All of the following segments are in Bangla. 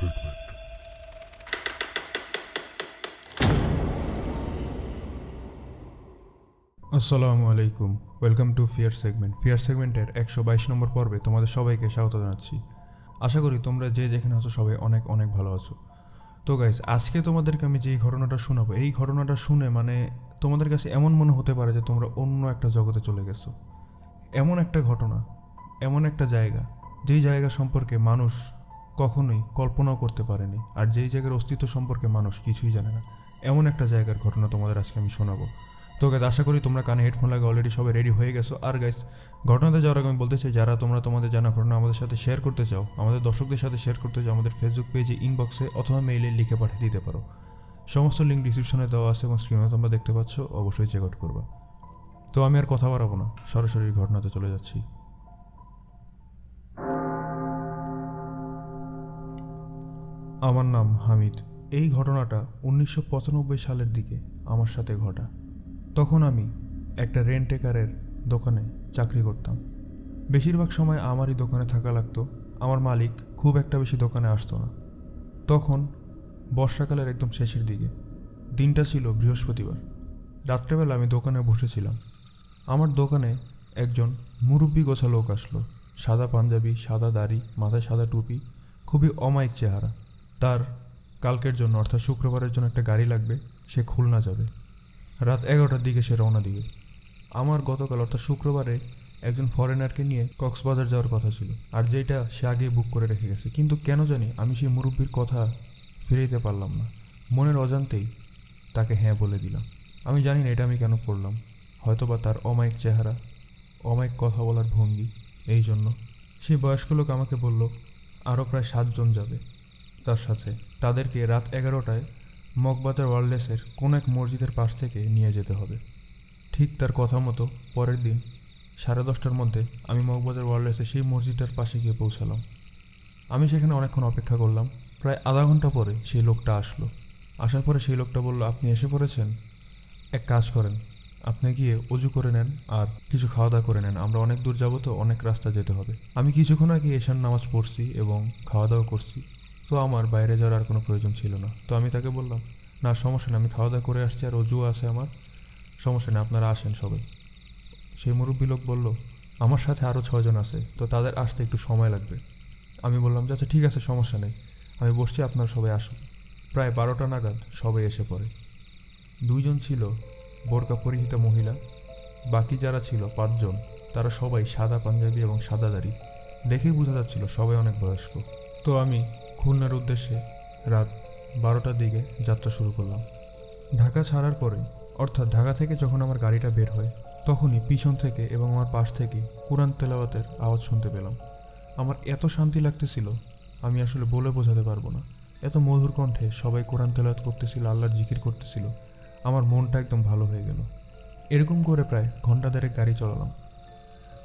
segment. আসসালামু আলাইকুম। Welcome to fear segment fear সেগমেন্টের একশো বাইশ নম্বর পর্বে তোমাদের সবাইকে স্বাগত জানাচ্ছি। আশা করি তোমরা যে যেখানে আছো সবাই অনেক অনেক ভালো আছো। তো গাইজ আজকে তোমাদেরকে আমি যেই ঘটনাটা শোনাবো, এই ঘটনাটা শুনে মানে তোমাদের কাছে এমন মনে হতে পারে যে তোমরা অন্য একটা জগতে চলে গেছো। এমন একটা ঘটনা, এমন একটা জায়গা, যেই জায়গা সম্পর্কে মানুষ কখনোই কল্পনাও করতে পারেনি। আর যেই জায়গার অস্তিত্ব সম্পর্কে মানুষ কিছুই জানে না, এমন একটা জায়গার ঘটনা তোমাদের আজকে আমি শোনাবো। তো গাইজ আশা করি তোমরা কানে হেডফোন লাগে অলরেডি সবাই রেডি হয়ে গেছো। আর গাইজ ঘটনাতে যাওয়ার আগে আমি বলতে চাই, যারা তোমরা তোমাদের জানা ঘটনা আমাদের সাথে শেয়ার করতে চাও, আমাদের দর্শকদের সাথে শেয়ার করতে চাও, আমাদের ফেসবুক পেজে ইনবক্সে অথবা মেইলে লিখে পাঠিয়ে দিতে পারো। সমস্ত লিঙ্ক ডিসক্রিপশনে দেওয়া আছে এবং স্ক্রিনে তোমরা দেখতে পাচ্ছ, অবশ্যই চেক আউট করবা। তো আমি আর কথা বাড়াবো না, সরাসরি ঘটনাতে চলে যাচ্ছি। আমার নাম হামিদ। এই ঘটনাটা উনিশশো পঁচানব্বই সালের দিকে আমার সাথে ঘটা। তখন আমি একটা রেন্টেকারের দোকানে চাকরি করতাম। বেশিরভাগ সময় আমারই দোকানে থাকা লাগতো। আমার মালিক খুব একটা বেশি দোকানে আসতো না। তখন বর্ষাকালের একদম শেষের দিকে। দিনটা ছিল বৃহস্পতিবার। রাত্রেবেলা আমি দোকানে বসেছিলাম। আমার দোকানে একজন মুরব্বী গোছা লোক আসলো। সাদা পাঞ্জাবি, সাদা দাড়ি, মাথায় সাদা টুপি, খুবই অমায়িক চেহারা। তার কালকের জন্য, অর্থাৎ শুক্রবারের জন্য একটা গাড়ি লাগবে, সে খুলনা যাবে। রাত এগারোটার দিকে সে রওনা দিবে। আমার গতকাল, অর্থাৎ শুক্রবারে, একজন ফরেনারকে নিয়ে কক্সবাজার যাওয়ার কথা ছিল, আর যেটা সে আগেই বুক করে রেখে গেছে। কিন্তু কেন জানি আমি সেই মুরব্বীর কথা ফিরাইতে পারলাম না। মনের অজান্তেই তাকে হ্যাঁ বলে দিলাম। আমি জানি না এটা আমি কেন পড়লাম। হয়তোবা তার অমায়িক চেহারা, অমায়িক কথা বলার ভঙ্গি, এই জন্য। সেই বয়স্ক লোক আমাকে বলল আরও প্রায় সাতজন যাবে। তার সাথে। তাদেরকে রাত এগারোটায় মগবাজার ওয়ারলেসের কোন এক মসজিদের পাশ থেকে নিয়ে যেতে হবে। ঠিক তার কথা মতো পরের দিন সাড়ে দশটার মধ্যে আমি মগবাজার ওয়ারলেসে সেই মসজিদটার পাশে গিয়ে পৌঁছালাম। আমি সেখানে অনেকক্ষণ অপেক্ষা করলাম। প্রায় আধা ঘণ্টা পরে সেই লোকটা আসলো। আসার পরে সেই লোকটা বলল, আপনি এসে পড়েছেন? এক কাজ করেন। আপনি গিয়ে অজু করে নেন আর কিছু খাওয়া দাওয়া করে নেন। আমরা অনেক দূর যাব তো অনেক রাস্তা যেতে হবে। আমি কিছুক্ষণ আগে এশার নামাজ পড়ছি এবং খাওয়া দাওয়া করছি। তো আমার বাইরে যাওয়ার আর কোনো প্রয়োজন ছিল না। তো আমি তাকে বললাম, না, সমস্যা নেই, আমি খাওয়া দাওয়া করে আসছি আর অজু আছে আমার। সমস্যা নেই, আপনারা আসেন সবাই। সেই মুরব্বী লোক বলল, আমার সাথে আরও ছজন আছে, তো তাদের আসতে একটু সময় লাগবে। আমি বললাম, যে আচ্ছা ঠিক আছে, সমস্যা নেই, আমি বসছি, আপনারা সবাই আসুন। প্রায় বারোটা নাগাদ সবাই এসে পড়ে। দুইজন ছিল বোরকা পরিহিত মহিলা, বাকি যারা ছিল পাঁচজন, তারা সবাই সাদা পাঞ্জাবি এবং সাদা দাড়ি। দেখেই বোঝা যাচ্ছিল সবাই অনেক বয়স্ক। তো আমি খুলনার উদ্দেশ্যে রাত বারোটার দিকে যাত্রা শুরু করলাম। ঢাকা ছাড়ার পরে, অর্থাৎ ঢাকা থেকে যখন আমার গাড়িটা বের হয়, তখনই পিছন থেকে এবং আমার পাশ থেকে কোরআন তেলাওয়াতের আওয়াজ শুনতে পেলাম। আমার এত শান্তি লাগতেছিল, আমি আসলে বলে বোঝাতে পারব না। এত মধুর কণ্ঠে সবাই কোরআন তেলাওয়াত করতেছিল, আল্লাহর জিকির করতেছিল। আমার মনটা একদম ভালো হয়ে গেল। এরকম করে প্রায় ঘণ্টা দেড়েক গাড়ি চালালাম।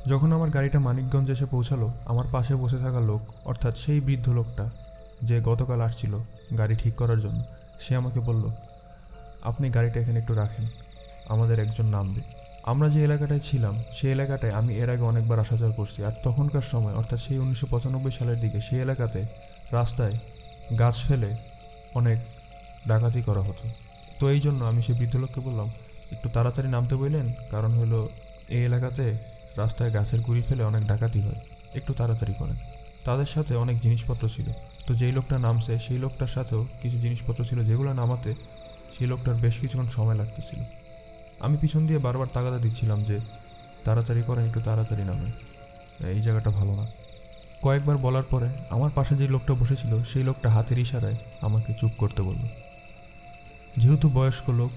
যখন আমার গাড়িটা মানিকগঞ্জ এসে পৌঁছালো, আমার পাশে বসে থাকা লোক, অর্থাৎ সেই বৃদ্ধ লোকটা যে গতকাল আসছিল গাড়ি ঠিক করার জন্য, সে আমাকে বলল, আপনি গাড়িটা এখানে একটু রাখেন, আমাদের একজন নামবে। আমরা যে এলাকাটায় ছিলাম, সেই এলাকাটায় আমি এর আগে অনেকবার আসা যাওয়া করছি আর তখনকার সময়, অর্থাৎ সেই উনিশশো পঁচানব্বই সালের দিকে, সেই এলাকাতে রাস্তায় গাছ ফেলে অনেক ডাকাতি করা হতো। তো এই জন্য আমি সেই বৃদ্ধ লোককে বললাম, একটু তাড়াতাড়ি নামতে বললেন, কারণ হলো এই এলাকাতে রাস্তায় গাছের গুঁড়ি ফেলে অনেক ডাকাতি হয়, একটু তাড়াতাড়ি করেন। তাদের সাথে অনেক জিনিসপত্র ছিল তো যেই লোকটা নামছে সেই লোকটার সাথেও কিছু জিনিসপত্র ছিল যেগুলো নামাতে সেই লোকটার বেশ কিছুক্ষণ সময় লাগতেছিল। আমি পিছন দিয়ে বারবার তাগাদা দিচ্ছিলাম যে, তাড়াতাড়ি করেন, একটু তাড়াতাড়ি নামেন। এই জায়গাটা ভালো না। কয়েকবার বলার পরে আমার পাশে যে লোকটা বসেছিল, সেই লোকটা হাতের ইশারায় আমাকে চুপ করতে বলল। যেহেতু বয়স্ক লোক,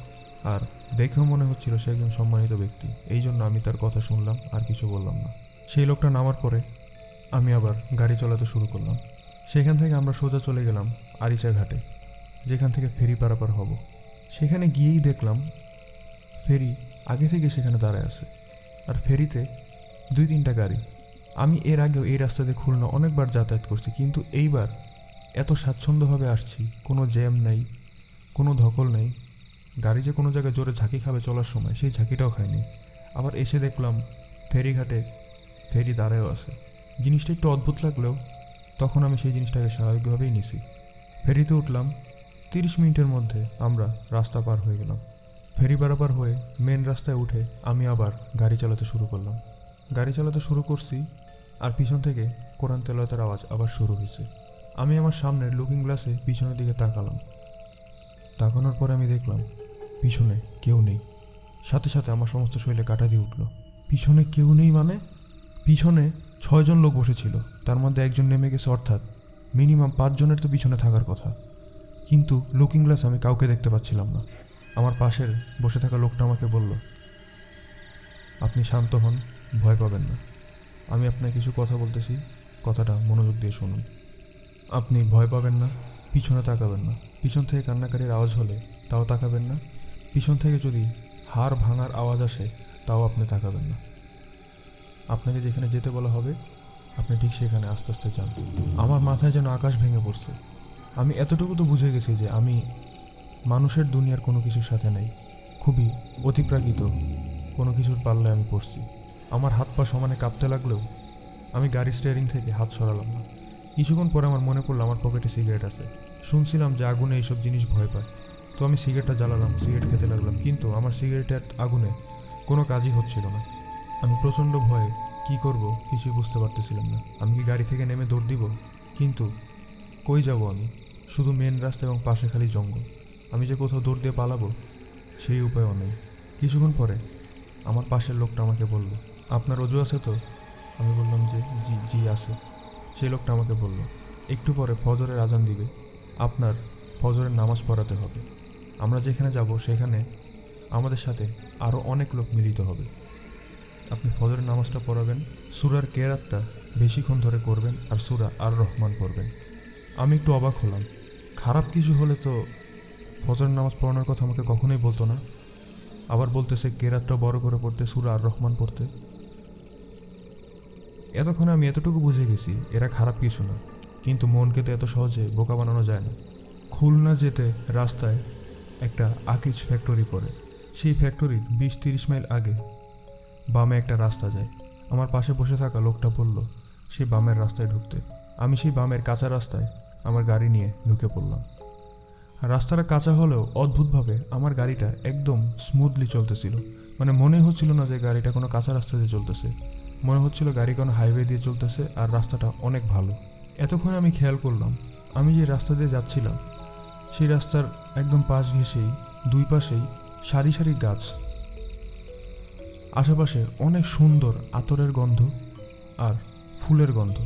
আর দেখেও মনে হচ্ছিল সে একজন সম্মানিত ব্যক্তি, এই জন্য আমি তার কথা শুনলাম আর কিছু বললাম না। সেই লোকটা নামার পরে আমি আবার গাড়ি চালাতে শুরু করলাম। সেখান থেকে আমরা সোজা চলে গেলাম আরিচা ঘাটে, যেখান থেকে ফেরি পারাপার হব। সেখানে গিয়েই দেখলাম ফেরি আগে থেকে সেখানে দাঁড়ায় আছে, আর ফেরিতে দুই তিনটা গাড়ি। আমি এর আগেও এই রাস্তাতে খুলনা অনেকবার যাতায়াত করছি, কিন্তু এইবার এত স্বাচ্ছন্দ্যভাবে আসছি, কোনো জ্যাম নেই, কোনো ধকল নেই। গাড়ি যে কোনো জায়গায় জোরে ঝাঁকি খাবে চলার সময়, সেই ঝাঁকিটাও খায়নি আবার এসে দেখলাম ফেরিঘাটে ফেরি দাঁড়ায়ও আছে। জিনিসটা একটু অদ্ভুত লাগলেও তখন আমি সেই জিনিসটাকে স্বাভাবিকভাবেই নিছি। ফেরিতে উঠলাম, তিরিশ মিনিটের মধ্যে আমরা রাস্তা পার হয়ে গেলাম। ফেরি পারাপার হয়ে মেন রাস্তায় উঠে আমি আবার গাড়ি চালাতে শুরু করলাম। গাড়ি চালাতে শুরু করছি আর পিছন থেকে কোরআন তেলাতের আওয়াজ আবার শুরু হয়েছে। আমি আমার সামনের লুকিং গ্লাসে পিছনের দিকে তাকালাম। তাকানোর পরে আমি দেখলাম, পিছনে কেউ নেই। সাথে সাথে আমার সমস্ত শরীরে কাটা দিয়ে উঠল। পিছনে কেউ নেই মানে? পিছনে ছয়জন লোক বসেছিল। তার মধ্যে একজন নেমে গেছে অর্থাৎ মিনিমাম পাঁচজনের তো পিছনে থাকার কথা। কিন্তু লুকিং গ্লাস আমি কাউকে দেখতে পাচ্ছিলাম না। আমার পাশের বসে থাকা লোকটা আমাকে বলল, আপনি শান্ত হন, ভয় পাবেন না। আমি আপনাকে কিছু কথা বলতেছি। কথাটা মনোযোগ দিয়ে শুনুন। আপনি ভয় পাবেন না, পিছনে তাকাবেন না। পিছন থেকে কান্নাকারির আওয়াজ হলে তাও তাকাবেন না। পিছন থেকে যদি হাড় ভাঙার আওয়াজ আসে, তাও আপনি তাকাবেন না। আপনাকে যেখানে যেতে বলা হবে, আপনি ঠিক সেখানে আস্তে আস্তে যান। আমার মাথায় যেন আকাশ ভেঙে পড়ছে। আমি এতটুকু তো বুঝে গেছি যে আমি মানুষের দুনিয়ার কোনো কিছুর সাথে নেই। খুবই অতিপ্রাকৃত কোনো কিছুর পাল্লায় আমি পড়ছি। আমার হাত পা সমানে কাঁপতে লাগলেও আমি গাড়ি স্টিয়ারিং থেকে হাত সরালাম না। কিছুক্ষণ পরে আমার মনে পড়ল আমার পকেটে সিগারেট আছে। শুনছিলাম যে আগুনে এইসব জিনিস ভয় পায়। তো আমি সিগারেটটা জ্বালালাম সিগারেট খেতে লাগলাম। কিন্তু আমার সিগারেটের আগুনে কোনো কাজই হচ্ছিল না। আমি প্রচণ্ড ভয়ে কি করব কিছুই বুঝতে পারতেছিলাম না। আমি কি গাড়ি থেকে নেমে দৌড় দিব? কিন্তু কই যাব আমি? শুধু মেন রাস্তা এবং পাশে খালি জঙ্গল। আমি যে কোথাও দৌড় দিয়ে পালাবো, সেই উপায়ও নেই। কিছুক্ষণ পরে আমার পাশের লোকটা আমাকে বলল, আপনার অজু আছে তো? আমি বললাম যে, জি জি, আছে। সেই লোকটা আমাকে বলল, একটু পরে ফজরের আজান দিবে। আপনার ফজরের নামাজ পড়াতে হবে। আমরা যেখানে যাব সেখানে আমাদের সাথে আরও অনেক লোক মিলিত হবে। আপনি ফজরের নামাজটা পড়াবেন, সুরার কেরাতটা বেশিক্ষণ ধরে করবেন আর সুরা আর রহমান পড়বেন। আমি একটু অবাক হলাম। খারাপ কিছু হলে তো ফজরের নামাজ পড়ানোর কথা আমাকে কখনোই বলতো না। আবার বলতেছে, কেরাতটা বড় করে পড়তে, সুরা আর রহমান পড়তে। এতক্ষণে আমি এতটুকু বুঝে গেছি, এরা খারাপ কিছু না। কিন্তু মনকে তো এত সহজে বোকা বানানো যায় না। খুলনা যেতে রাস্তায় একটা আকিজ ফ্যাক্টরি পড়ে। সেই ফ্যাক্টরির বিশ তিরিশ মাইল আগে বামে একটা রাস্তা যায়। আমার পাশে বসে থাকা লোকটা বলল সেই বামের রাস্তায় ঢুকতে। আমি সেই বামের কাঁচা রাস্তায় আমার গাড়ি নিয়ে ঢুকে পড়লাম। রাস্তাটা কাঁচা হলেও অদ্ভুতভাবে আমার গাড়িটা একদম স্মুথলি চলতেছিল। মানে মনে হচ্ছিল না যে গাড়িটা কোনো কাঁচা রাস্তা দিয়ে চলতেছে। মনে হচ্ছিল গাড়ি কোনো হাইওয়ে দিয়ে চলতেছে আর রাস্তাটা অনেক ভালো। এতক্ষণে আমি খেয়াল করলাম, আমি যে রাস্তা দিয়ে যাচ্ছিলাম, সেই রাস্তার একদম পাশ ঘেঁষেই দুই পাশেই সারি সারি গাছ আশেপাশে অনেক সুন্দর আতরের গন্ধ আর ফুলের গন্ধ।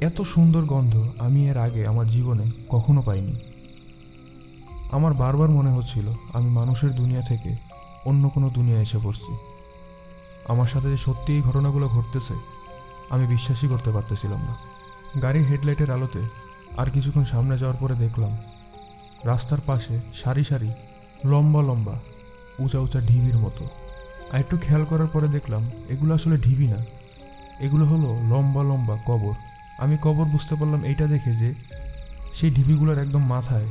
এত সুন্দর গন্ধ আমি এর আগে আমার জীবনে কখনো পাইনি। আমার বারবার মনে হচ্ছিল আমি মানুষের দুনিয়া থেকে অন্য কোনো দুনিয়া এসে পড়ছি। আমার সাথে যে সত্যি এই ঘটনাগুলো ঘটতেছে, আমি বিশ্বাসই করতে পারতেছিলাম না। গাড়ির হেডলাইটের আলোতে আর কিছুক্ষণ সামনে যাওয়ার পরে দেখলাম, রাস্তার পাশে সারি সারি লম্বা লম্বা, উঁচা উঁচা ঢিবির মতো। আর একটু খেয়াল করার পরে দেখলাম, এগুলো আসলে ঢিবি না। এগুলো হলো লম্বা লম্বা কবর। আমি কবর বুঝতে পারলাম এইটা দেখে যে সেই ঢিবিগুলোর একদম মাথায়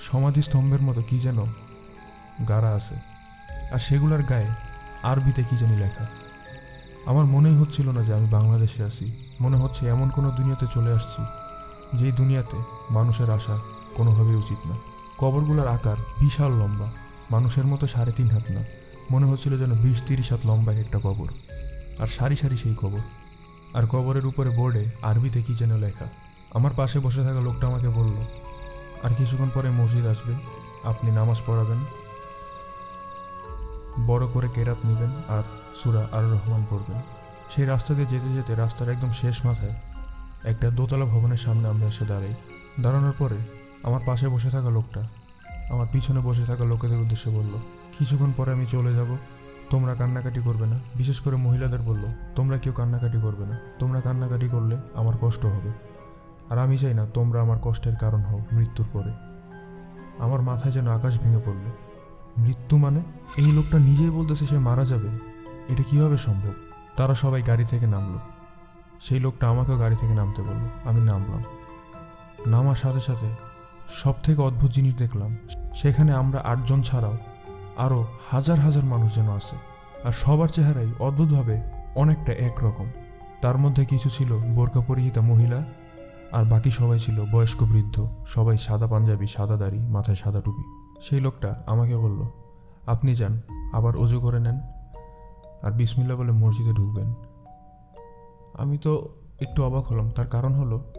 সমাধি স্তম্ভের মতো কি যেন গাড়া আছে। আর সেগুলোর গায়ে আরবিতে কি জানি লেখা। আমার মনেই হচ্ছিল না যে আমি বাংলাদেশে আছি। মনে হচ্ছে এমন কোনো দুনিয়াতে চলে আসছি, যেই দুনিয়াতে মানুষের আসা কোনোভাবেই উচিত না। কবরগুলোর আকার বিশাল লম্বা, মানুষের মতো সাড়ে তিন হাত না। মনে হচ্ছিল যেন বিশ তিরিশ হাত লম্বা একটা কবর। আর সারি সারি সেই কবর। আর কবরের উপরে বোর্ডে আরবিতে কি যেন লেখা। আমার পাশে বসে থাকা লোকটা আমাকে বলল, আর কিছুক্ষণ পরে মসজিদ আসবে। আপনি নামাজ পড়াবেন। বড় করে কেরাত নেবেন আর সুরা আর রহমান পড়বেন। সেই রাস্তা দিয়ে যেতে যেতে রাস্তার একদম শেষ মাথায় একটা দোতলা ভবনের সামনে আমরা এসে দাঁড়াই। দাঁড়ানোর পরে আমার পাশে বসে থাকা লোকটা আমার পিছনে বসে থাকা লোকেদের উদ্দেশ্যে বলল, কিছুক্ষণ পরে আমি চলে যাব। তোমরা কান্নাকাটি করবে না। বিশেষ করে মহিলাদের বলল, তোমরা কেউ কান্নাকাটি করবে না। তোমরা কান্নাকাটি করলে আমার কষ্ট হবে। আর আমি চাই না তোমরা আমার কষ্টের কারণ হও মৃত্যুর পরে। আমার মাথায় যেন আকাশ ভেঙে পড়ল। মৃত্যু মানে? এই লোকটা নিজেই বলতেছে সে মারা যাবে? এটা কীভাবে সম্ভব? তারা সবাই গাড়ি থেকে নামলো। সেই লোকটা আমাকেও গাড়ি থেকে নামতে বলল। আমি নামলাম। নামার সাথে সাথে সব থেকে অদ্ভুত জিনিস দেখলাম, সেখানে আমরা আটজন ছাড়াও আরও হাজার হাজার মানুষ যেন আছে। আর সবার চেহারাই অদ্ভুতভাবে অনেকটা একরকম। তার মধ্যে কিছু ছিল বোরকা পরিহিতা মহিলা, আর বাকি সবাই ছিল বয়স্ক বৃদ্ধ। সবাই সাদা পাঞ্জাবি, সাদা দাড়ি, মাথায় সাদা টুপি। সেই লোকটা আমাকে বলল, আপনি যান, আবার অজু করে নেন। আর বিসমিল্লা বলে মসজিদে ঢুকবেন। আমি তো একটু অবাক হলাম, তার কারণ হলো,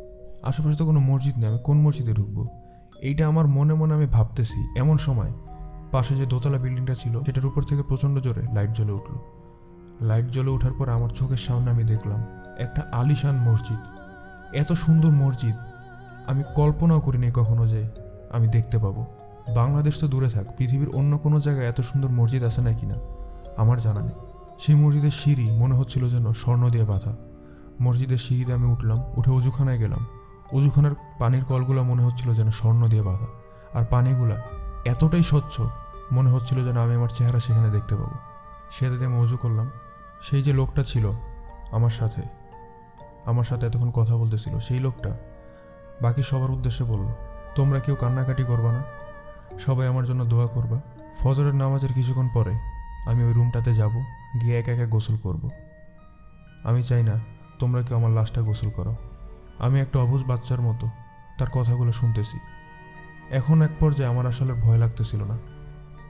আশেপাশে তো কোনো মসজিদ নেই, আমি কোন মসজিদে ঢুকবো? এইটা আমার মনে মনে আমি ভাবতেছি। এমন সময় পাশে যে দোতলা বিল্ডিংটা ছিল, সেটার উপর থেকে প্রচণ্ড জোরে লাইট জ্বলে উঠল। লাইট জ্বলে ওঠার পর আমার চোখের সামনে আমি দেখলাম একটা আলিশান মসজিদ। এত সুন্দর মসজিদ, আমি কল্পনাও করিনি কখনো যে আমি দেখতে পাবো। বাংলাদেশ তো দূরে থাক, পৃথিবীর অন্য কোনো জায়গায় এত সুন্দর মসজিদ আছে নাকি না, আমার জানা নেই। সেই মসজিদের সিঁড়ি মনে হচ্ছিল যেন স্বর্ণ দিয়ে বাঁধা। মসজিদের সিঁড়িতে আমি উঠলাম, উঠে অজুখানায় গেলাম। অজুখানার পানির কলগুলো মনে হচ্ছিল যেন স্বর্ণ দিয়ে বাঁধা। আর পানিগুলা এতটাই স্বচ্ছ, মনে হচ্ছিল যেন আমি আমার চেহারা সেখানে দেখতে পাবো। সেটাতে আমি অজু করলাম। সেই যে লোকটা ছিল আমার সাথে আমার সাথে এতক্ষণ কথা বলতেছিল, সেই লোকটা বাকি সবার উদ্দেশ্যে বলল, তোমরা কেউ কান্নাকাটি করবা না, সবাই আমার জন্য দোয়া করবা। ফজরের নামাজের কিছুক্ষণ পরে আমি ওই রুমটাতে যাব, গিয়ে একা একা গোসল করব। আমি চাই না তোমরা কেউ আমার লাশটা গোসল করো আমি একটা অবুজ বাচ্চার মতো, তার কথাগুলো শুনতেছি। এখন এক পর্যায়ে আমার আসলে ভয় লাগতেছিল না।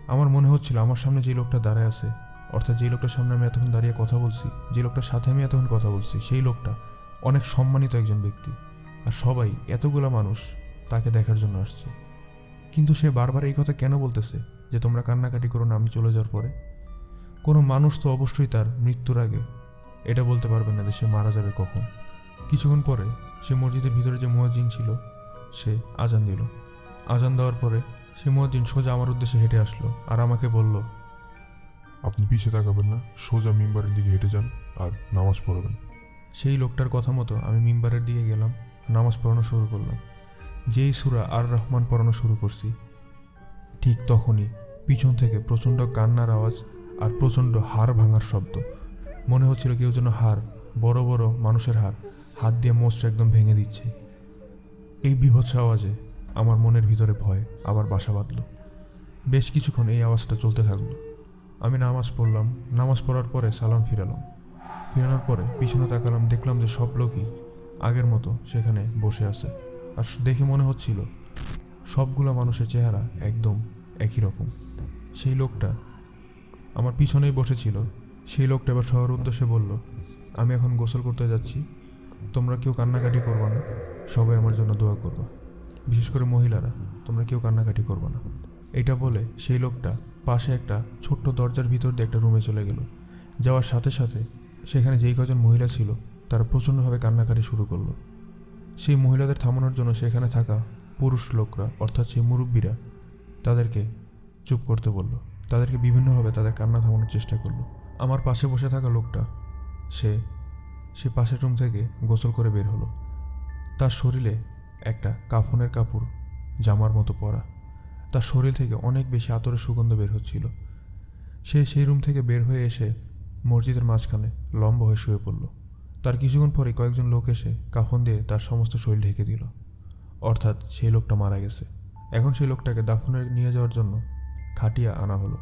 আমার মনে হচ্ছিল আমার সামনে যে লোকটা দাঁড়ায় আছে, অর্থাৎ যে লোকটার সামনে আমি এতক্ষণ দাঁড়িয়ে কথা বলছি, যে লোকটার সাথে আমি এতক্ষণ কথা বলছি, সেই লোকটা অনেক সম্মানিত একজন ব্যক্তি। আর সবাই এতগুলো মানুষ তাকে দেখার জন্য আসছে। কিন্তু সে বারবার এই কথা কেন বলতেছে যে তোমরা কান্নাকাটি করো না, আমি চলে যাওয়ার পরে? কোনো মানুষ তো অবশ্যই তার মৃত্যুর আগে এটা বলতে পারবে না যে সে মারা যাবে কখন। কিছুক্ষণ পরে সে মসজিদের ভিতরে যে মুয়াজ্জিন ছিল সে আজান দিল। আজান দেওয়ার পরে সে মুয়াজ্জিন সোজা আমার উদ্দেশ্যে হেঁটে আসলো আর আমাকে বলল আপনি পিছিয়ে তাকাবেন না সোজা মিম্বারের দিকে হেঁটে যান আর নামাজ পড়বেন। সেই লোকটার কথা মতো আমি মিম্বারের দিকে গেলাম নামাজ পড়ানো শুরু করলাম। যেই সুরা আর রহমান পড়ানো শুরু করছি ঠিক তখনই পিছন থেকে প্রচণ্ড কান্নার আওয়াজ আর প্রচণ্ড হাড় ভাঙার শব্দ। মনে হচ্ছিল কেউ যেন হাড় বড় বড় মানুষের হাড়। হাত দিয়ে মোচটা একদম ভেঙে দিচ্ছে। এই বিভৎস আওয়াজে আমার মনের ভিতরে ভয় আবার বাসা বাঁধল। বেশ কিছুক্ষণ এই আওয়াজটা চলতে থাকল। আমি নামাজ পড়লাম। নামাজ পড়ার পরে সালাম ফিরালাম। ফিরানোর পরে পিছনে তাকালাম, দেখলাম যে সব লোকই আগের মতো সেখানে বসে আছে। আর দেখে মনে হচ্ছিল সবগুলো মানুষের চেহারা একদম একই রকম। সেই লোকটা আমার পিছনেই বসেছিল। সেই লোকটা এবার সবার উদ্দেশ্যে বলল, আমি এখন গোসল করতে যাচ্ছি। তোমরা কেউ কান্নাকাটি করবা না। সবাই আমার জন্য দোয়া করবা। বিশেষ করে মহিলারা, তোমরা কেউ কান্নাকাটি করবা না। এটা বলে সেই লোকটা পাশে একটা ছোট্ট দরজার ভিতর দিয়ে একটা রুমে চলে গেল। যাওয়ার সাথে সাথে সেখানে যেই কজন মহিলা ছিল, তারা প্রচণ্ডভাবে কান্নাকাটি শুরু করল। সেই মহিলাদের থামানোর জন্য সেখানে থাকা পুরুষ লোকরা, অর্থাৎ সেই মুরব্বীরা, তাদেরকে চুপ করতে বলল। তাদেরকে বিভিন্নভাবে তাদের কান্না থামানোর চেষ্টা করল। আমার পাশে বসে থাকা লোকটা, সে সে পাশের রুম থেকে গোসল করে বের হলো। তার শরীরে একটা কাফনের কাপড়, জামার মতো পরা। তার শরীর থেকে অনেক বেশি আতরের সুগন্ধ বের হচ্ছিল। সে সেই রুম থেকে বের হয়ে এসে মসজিদের মাঝখানে লম্বা হয়ে শুয়ে পড়ল। তার কিছুক্ষণ পরে কয়েকজন লোক এসে কাফন দিয়ে তার সমস্ত শরীর ঢেকে দিল। অর্থাৎ সেই লোকটা মারা গেছে। এখন সেই লোকটাকে দাফনে নিয়ে যাওয়ার জন্য খাটিয়া আনা হলো।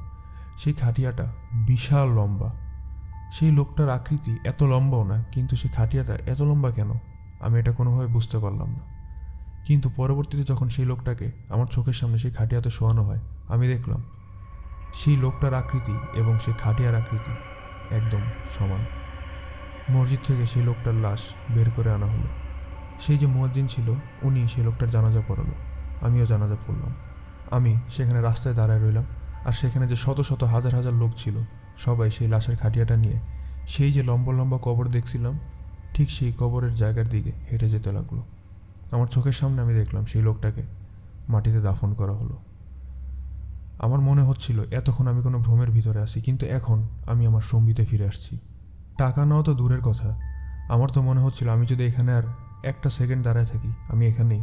সেই খাটিয়াটা বিশাল লম্বা সেই লোকটার আকৃতি এত লম্বাও না, কিন্তু সেই খাটিয়াটা এত লম্বা কেন? আমি এটা কোনোভাবে বুঝতে পারলাম না। কিন্তু পরবর্তীতে যখন সেই লোকটাকে আমার চোখের সামনে সেই খাটিয়াতে শোয়ানো হয়, আমি দেখলাম সেই লোকটার আকৃতি এবং সেই খাটিয়ার আকৃতি একদম সমান। মসজিদ থেকে সেই লোকটার লাশ বের করে আনা হলো। সেই যে মুয়াজ্জিন ছিল, উনি সেই লোকটার জানাজা পড়ালো। আমিও জানাজা পড়লাম। আমি সেখানে রাস্তায় দাঁড়ায় রইলাম। আর সেখানে যে শত শত হাজার হাজার লোক ছিল সবাই সেই লাশের খাটিয়াটা নিয়ে, সেই যে লম্বা লম্বা কবর দেখছিলাম, ঠিক সেই কবরের জায়গার দিকে হেঁটে যেতে লাগল। আমার চোখের সামনে আমি দেখলাম সেই লোকটাকে মাটিতে দাফন করা হলো। আমার মনে হচ্ছিল, এতক্ষণ আমি কোনো ভ্রমের ভিতরে আছি, কিন্তু এখন আমি আমার সঙ্গীতে ফিরে আসছি। টাকা নেওয়া তো দূরের কথা। আমার তো মনে হচ্ছিল, আমি যদি এখানে আর একটা সেকেন্ড দাঁড়ায় থাকি, আমি এখানেই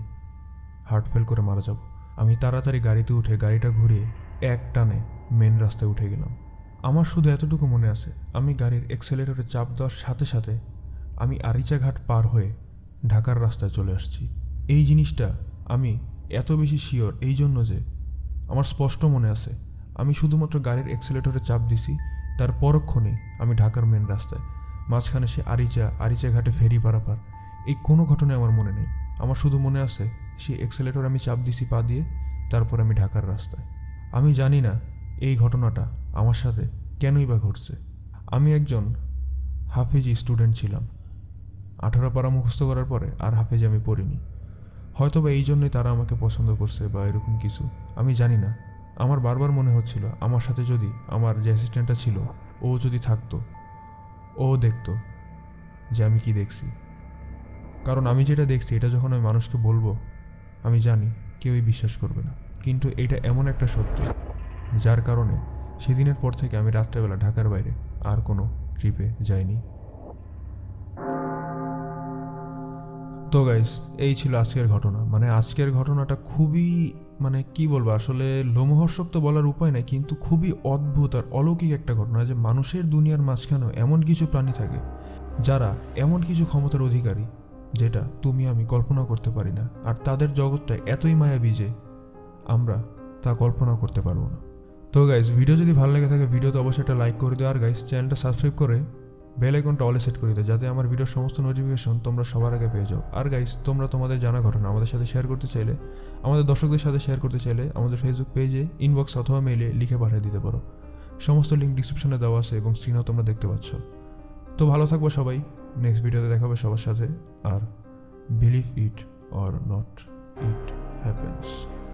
হার্ট ফেল করে মারা যাব। আমি তাড়াতাড়ি গাড়িতে উঠে গাড়িটা ঘুরিয়ে এক টানে মেন রাস্তায় উঠে গেলাম। আমার শুধু এতটুকু মনে আছে, আমি গাড়ির এক্সেলেটরে চাপ দেওয়ার সাথে সাথে আমি আরিচাঘাট পার হয়ে ঢাকার রাস্তায় চলে আসছি। এই জিনিসটা আমি এত বেশি শিওর এই জন্য যে আমার স্পষ্ট মনে আছে, আমি শুধুমাত্র গাড়ির এক্সেলেটরে চাপ দিছি, তার পরক্ষণে আমি ঢাকার মেন রাস্তায়, মাঝখানে সে আরিচা আরিচা ঘাটে ফেরি পারাপার। এই কোনো ঘটনায় আমার মনে নেই, আমার শুধু মনে আছে সে এক্সেলেটর আমি চাপ দিছি পা দিয়ে, তারপর আমি ঢাকার রাস্তায়। আমি জানি না এই ঘটনাটা আমার সাথে কেনই বা ঘটছে? আমি একজন হাফেজি স্টুডেন্ট ছিলাম। আঠারো পারা মুখস্থ করার পরে আর হাফেজি আমি পড়িনি। হয়তো বা এই জন্যই তারা আমাকে পছন্দ করছে বা এরকম কিছু, আমি জানি না। আমার বারবার মনে হচ্ছিল, আমার সাথে যদি আমার যে অ্যাসিস্ট্যান্টটা ছিল, ও যদি থাকতো, ও দেখতো যে আমি কি দেখছি। কারণ আমি যেটা দেখছি, এটা যখন আমি মানুষকে বলব, আমি জানি কেউই বিশ্বাস করবে না। কিন্তু এটা এমন একটা সত্য, যার কারণে সেদিনের পর থেকে আমি রাত্রেবেলা ঢাকার বাইরে আর কোনো ট্রিপে যাইনি। তো গাইস এই ছিল আজকের ঘটনা। মানে আজকের ঘটনাটা খুবই মানে কি বলব, আসলে লোমহর্ষক তো বলার উপায় নাই, কিন্তু খুবই অদ্ভুত আর অলৌকিক একটা ঘটনা যে মানুষের দুনিয়ার মাঝখানেও এমন কিছু প্রাণী থাকে যারা এমন কিছু ক্ষমতার অধিকারী যেটা তুমি আমি কল্পনা করতে পারি না। আর তাদের জগৎটা এতই মায়াবী যে আমরা তা কল্পনা করতে পারব না। তো গাইস ভিডিও যদি ভালো লেগে থাকে ভিডিওতে অবশ্যই একটা লাইক করে দিও। আর গাইস চ্যানেলটা সাবস্ক্রাইব করে বেল আইকনটা অলে সেট করে দিও, যাতে আমার ভিডিওর সমস্ত নোটিফিকেশন তোমরা সবার আগে পেয়ে যাও। আর গাইস তোমরা তোমাদের জানা ঘটনা আমাদের সাথে শেয়ার করতে চাইলে, আমাদের দর্শকদের সাথে শেয়ার করতে চাইলে আমাদের ফেসবুক পেজে ইনবক্স অথবা মেইলে লিখে পাঠিয়ে দিতে পারো। সমস্ত লিঙ্ক ডিসক্রিপশনে দেওয়া আছে এবং স্ক্রিনেও তোমরা দেখতে পাচ্ছ। তো ভালো থাকব সবাই। নেক্সট ভিডিওতে দেখাবে সবার সাথে। আর believe it or not it happens